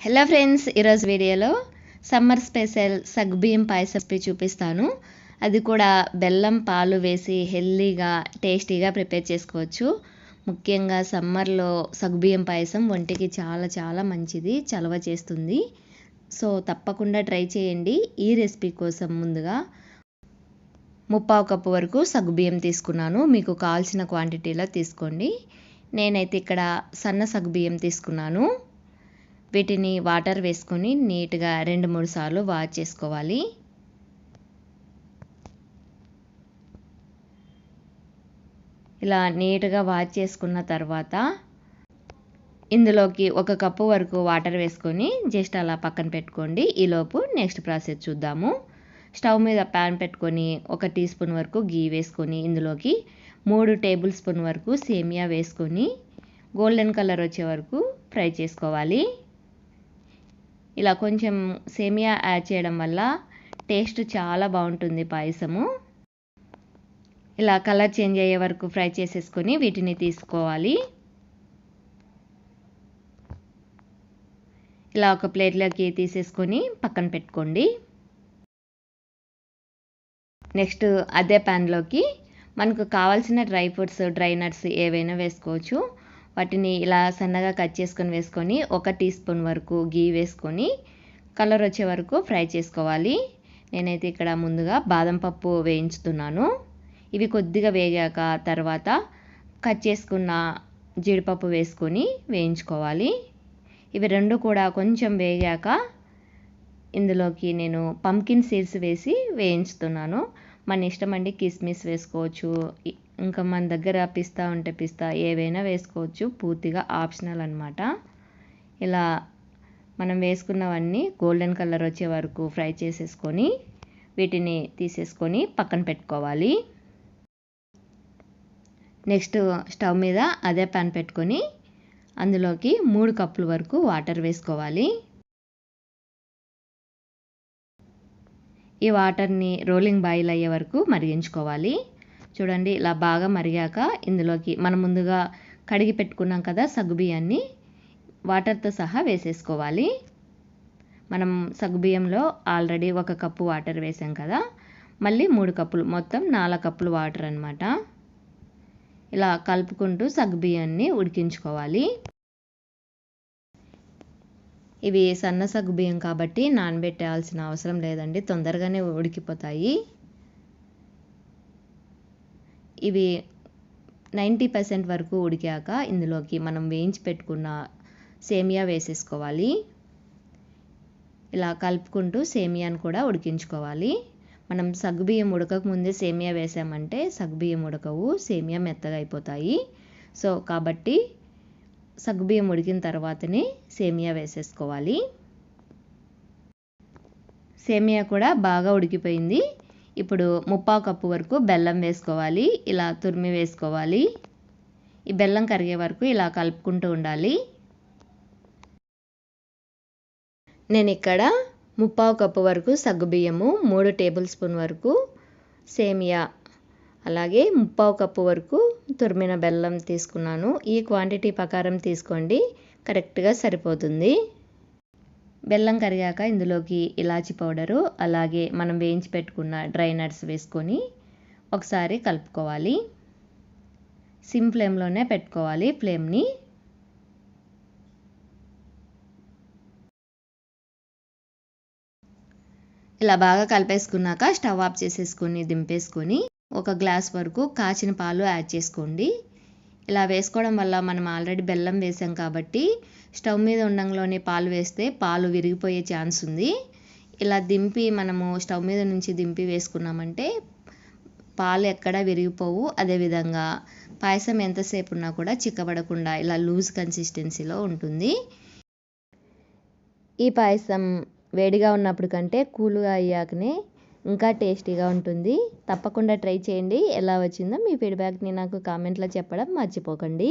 Hello friends ఈరోజు వీడియోలో summer special సగ్గుబియ్యం పాయసం చూపిస్తాను. అది కూడా బెల్లం పాలు వేసి హెల్దీగా టేస్టీగా ప్రిపేర్ చేసుకోవచ్చు. ముఖ్యంగా సమ్మర్లో సగ్గుబియ్యం పాయసం ఒంటికి చాలా చాలా మంచిది చలవ చేస్తుంది. సో తప్పకుండా ట్రై చేయండి ఈ రెసిపీ కోసం ముందుగా. ముప్పావు కప్పు వరకు సగ్గుబియ్యం తీసుకున్నాను. మీకు కావాల్సిన క్వాంటిటీలో తీసుకోండి. నేనైతే ఇక్కడ సన్న సగ్గుబియ్యం తీసుకున్నాను. వీటిని వాటర్ వేసుకొని నీట్గా రెండు మూడు సార్లు వాష్ చేసుకోవాలి. ఇలా నీట్గా వాష్ చేసుకున్న తర్వాత ఇందులోకి ఒక కప్పు వరకు వాటర్ వేసుకొని జస్ట్ అలా పక్కన పెట్టుకోండి. ఈలోపు నెక్స్ట్ ప్రాసెస్ చూద్దాము. స్టవ్ మీద ప్యాన్ పెట్టుకొని ఒక టీ స్పూన్ వరకు గీ వేసుకొని ఇందులోకి మూడు టేబుల్ స్పూన్ వరకు సేమియా వేసుకొని గోల్డెన్ కలర్ వచ్చే వరకు ఫ్రై చేసుకోవాలి. ఇలా కొంచెం సేమియా యాడ్ చేయడం వల్ల టేస్ట్ చాలా బాగుంటుంది పాయసము. ఇలా కలర్ చేంజ్ అయ్యే వరకు ఫ్రై చేసేసుకొని వీటిని తీసుకోవాలి. ఇలా ఒక ప్లేట్లోకి తీసేసుకొని పక్కన పెట్టుకోండి. నెక్స్ట్ అదే ప్యాన్లోకి మనకు కావాల్సిన డ్రై ఫ్రూట్స్ డ్రై నట్స్ ఏవైనా వేసుకోవచ్చు. వాటిని ఇలా సన్నగా కట్ చేసుకొని వేసుకొని ఒక టీ స్పూన్ వరకు గీ వేసుకొని కలర్ వచ్చే వరకు ఫ్రై చేసుకోవాలి. నేనైతే ఇక్కడ ముందుగా బాదం పప్పు వేయించుతున్నాను. ఇవి కొద్దిగా వేగాక తర్వాత కట్ చేసుకున్న జీడిపప్పు వేసుకొని వేయించుకోవాలి. ఇవి రెండు కూడా కొంచెం వేగాక ఇందులోకి నేను పంకిన్ సీడ్స్ వేసి వేయించుతున్నాను. మన ఇష్టం అండి కిస్మిస్ వేసుకోవచ్చు. ఇంకా మన దగ్గర పిస్తా ఉంటే పిస్తా ఏవైనా వేసుకోవచ్చు. పూర్తిగా ఆప్షనల్ అనమాట ఇలా మనం వేసుకున్నవన్నీ గోల్డెన్ కలర్ వచ్చే వరకు ఫ్రై చేసేసుకొని వీటిని తీసేసుకొని పక్కన పెట్టుకోవాలి. నెక్స్ట్ స్టవ్ మీద అదే ప్యాన్ పెట్టుకొని అందులోకి మూడు కప్పుల వరకు వాటర్ వేసుకోవాలి. ఈ వాటర్ని రోలింగ్ బాయిల్ అయ్యే వరకు మరిగించుకోవాలి. చూడండి ఇలా బాగా మరిగాక ఇందులోకి మనం ముందుగా కడిగి పెట్టుకున్నాం కదా సగ్గుబియ్యాన్ని వాటర్తో సహా వేసేసుకోవాలి. మనం సగ్గుబియ్యంలో ఆల్రెడీ ఒక కప్పు వాటర్ వేసాం కదా మళ్ళీ మూడు కప్పులు మొత్తం నాలుగు కప్పులు వాటర్ అనమాట ఇలా కలుపుకుంటూ సగ్గుబియ్యాన్ని ఉడికించుకోవాలి. ఇవి సన్న సగ్గుబియ్యం కాబట్టి నానబెట్టాల్సిన అవసరం లేదండి తొందరగానే ఉడికిపోతాయి. ఇవి నైంటీ పర్సెంట్ వరకు ఉడికాక ఇందులోకి మనం వేయించి పెట్టుకున్న సేమియా వేసేసుకోవాలి. ఇలా కలుపుకుంటూ సేమియాను కూడా ఉడికించుకోవాలి. మనం సగ్గుబియ్యం ఉడకకు ముందే సేమియా వేసామంటే సగ్గుబియ్యం ఉడకవు సేమియా మెత్తగా అయిపోతాయి. సో కాబట్టి సగ్గుబియ్యం ఉడికిన తర్వాతనే సేమియా వేసేసుకోవాలి. సేమియా కూడా బాగా ఉడికిపోయింది. ఇప్పుడు ముప్పావు కప్పు వరకు బెల్లం వేసుకోవాలి ఇలా తురిమి వేసుకోవాలి. ఈ బెల్లం కరిగే వరకు ఇలా కలుపుకుంటూ ఉండాలి. నేను ఇక్కడ ముప్పావు కప్పు వరకు సగ్గుబియ్యము మూడు టేబుల్ స్పూన్ వరకు సేమియా అలాగే ముప్పావు కప్పు వరకు తురిమిన బెల్లం తీసుకున్నాను. ఈ క్వాంటిటీ ప్రకారం తీసుకోండి కరెక్ట్గా సరిపోతుంది. బెల్లం కరిగాక ఇందులోకి ఇలాచి పౌడరు అలాగే మనం వేయించి పెట్టుకున్న డ్రై నట్స్ వేసుకొని ఒకసారి కలుపుకోవాలి. సిమ్ ఫ్లేమ్లోనే పెట్టుకోవాలి ఫ్లేమ్ని. ఇలా బాగా కలిపేసుకున్నాక స్టవ్ ఆఫ్ చేసేసుకొని దింపేసుకొని ఒక గ్లాస్ వరకు కాచిన పాలు యాడ్ చేసుకోండి. ఇలా వేసుకోవడం వల్ల మనం ఆల్రెడీ బెల్లం వేసాం కాబట్టి స్టవ్ మీద ఉండంలోనే పాలు వేస్తే పాలు విరిగిపోయే ఛాన్స్ ఉంది. ఇలా దింపి మనము స్టవ్ మీద నుంచి దింపి వేసుకున్నామంటే పాలు ఎక్కడా విరిగిపోవు. అదేవిధంగా పాయసం ఎంతసేపు ఉన్నా కూడా చిక్కబడకుండా ఇలా లూజ్ కన్సిస్టెన్సీలో ఉంటుంది. ఈ పాయసం వేడిగా ఉన్నప్పుడు కంటే కూల్గా అయ్యాకనే ఇంకా టేస్టీగా ఉంటుంది. తప్పకుండా ట్రై చేయండి. ఎలా వచ్చిందో మీ ఫీడ్బ్యాక్ని నాకు కామెంట్లో చెప్పడం మర్చిపోకండి.